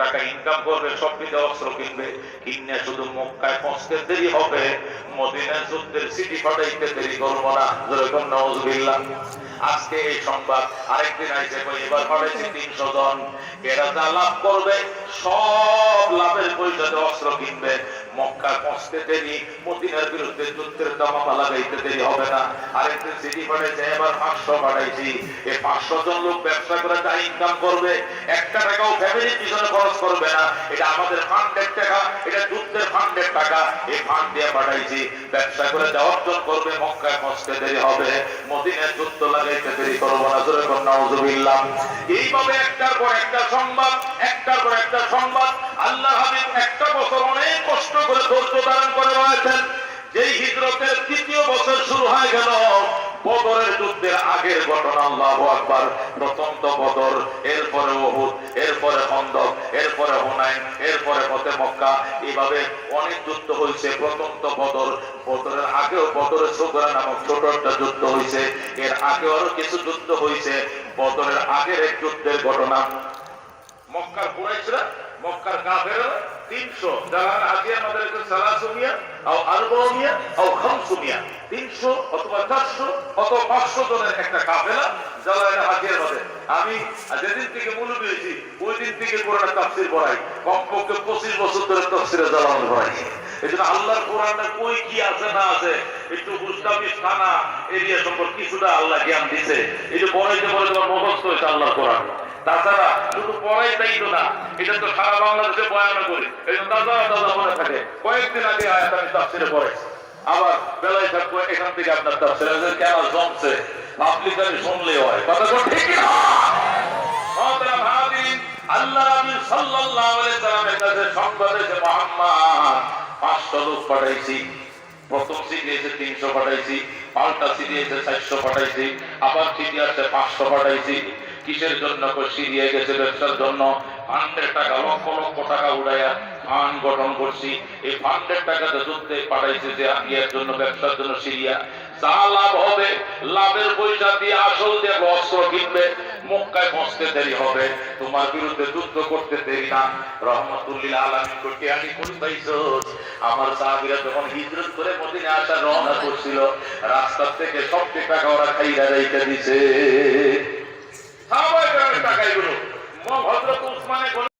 টাকা ইনকাম করবে সব দিকে অস্ত্র কিনবে। কিনে শুধু মক্কায় পৌঁছতে দেরি হবে। মদিনা যুদ্ধের সিটি ফাটাইতে দেরি করব না। যেরকম নজবিল্লা আজকে এই সংবাদ আরেকদিন আইসে এবার পাঠাইছি তিনশো জন। এরা যা লাভ করবে? সব লাভের পয়সাতে অস্ত্র কিনবে। মক্কা পৌঁছতে দেরি, মদিনার বিরুদ্ধে যুদ্ধের দামামা লাগাইতে দেরি হবে না। আরেকদিন সিটি পাঠাইছে এবার পাঁচশো পাঠাইছি। এই পাঁচশো জন লোক ব্যবসা করে যা ইনকাম করবে, একটা টাকাও ফ্যামিলির পিছনে খরচ করবে না। এটা আমাদের ফান্ডের টাকা, এটা যুদ্ধের ফান্ডের টাকা। এই ফান্ড দিয়ে পাঠাইছি। ব্যবসা করে যা অর্জন করবে, মক্কায় পৌঁছতে দেরি হবে। মদিনায় যুদ্ধ লাগাইতে দেরি করব না জোরে কন্যা এইভাবে একটা সংবাদ, একটার পর একটা সংবাদ। আল্লাহ হাবিব একটা বছর অনেক কষ্ট করে ধৈর্য ধারণ করে রয়েছেন। যেই হিজরতের অনেক যুদ্ধ হয়েছে প্রথম তো বদর। বদরের আগেও বদরের যুদ্ধ হয়েছে। এর আগেও আরও কিছু যুদ্ধ হয়েছে। বদরের আগের এক যুদ্ধের ঘটনা। মক্কার কুরাইশরা, মক্কার কাফেররা তিনশো। যারা আগে আমাদের সালাসুমিয়া আও আরবাউমিয়া আও খামসুমিয়া তিনশো অথবা চারশো অথবা পাঁচশো জনের একটা কাফেলা আমি যেদিন থেকে মূল পেয়েছি ওই দিন থেকে কোরআনের তাফসির পড়াই। কমপক্ষে পঁচিশ বছর ধরে তফসিরে জ্বালানো পড়াই। এই জন্য আল্লাহর কোরআনে কই কি আছে না আছে, একটু গুস্তাবি থানা এরিয়া সম্পর্কে কিছুটা আল্লাহ জ্ঞান দিছে। এই যে পড়াইতে পড়ে তোমার মুখস্থ হয়েছে আল্লাহর কোরআন। তাছাড়া শুধু পড়াই তাই তো না, এটা তো সারা বাংলাদেশে বয়ান করি। এই জন্য তাজা তাজা মনে থাকে, কয়েকদিন আগে আয়াত আমি তাফসিরে পড়েছি। আবার বেলায় থাকব, এখান থেকে আপনার তাফসিরে। কেন জমছে? আপনি খালি শুনলে হয়। কথা তো ঠিক না! আল্লাহ নবী সাল্লাল্লাহু আলাইহি সাল্লামের কাছে সংবাদ এসে, মুহাম্মদ 500 লোক পাঠাইছি। প্রথম সিটি 300 পাঠাইছি, পাল্টা সিটি এসে 400 পাঠাইছি, আবার সিটি আসছে 500 পাঠাইছি। কিসের জন্য সিরিয়া গেছে ব্যবসার জন্য। ফান্ডের টাকা, লক্ষ লক্ষ টাকা উড়াইয়া ফান্ড গঠন করছি। এই ফান্ডের টাকাতে যুদ্ধে পাঠাইছে যে ইয়ের জন্য ব্যবসার জন্য সিরিয়া। যা লাভ হবে, লাভের পয়সা দিয়ে আসল দিয়ে অস্ত্র কিনবে, মক্কায় পৌঁছতে দেরি হবে। তোমার বিরুদ্ধে যুদ্ধ করতে দেরি না। রহমতুল্লিল আলমী করতে আমি কোন আমার সাহাবিরা যখন হিজরত করে মদিনে আসা রওনা করছিল রাস্তা থেকে সব টাকা ওরা খাইরা রেখে দিছে। কেরামের টাকা এগুলো হযরত উসমানে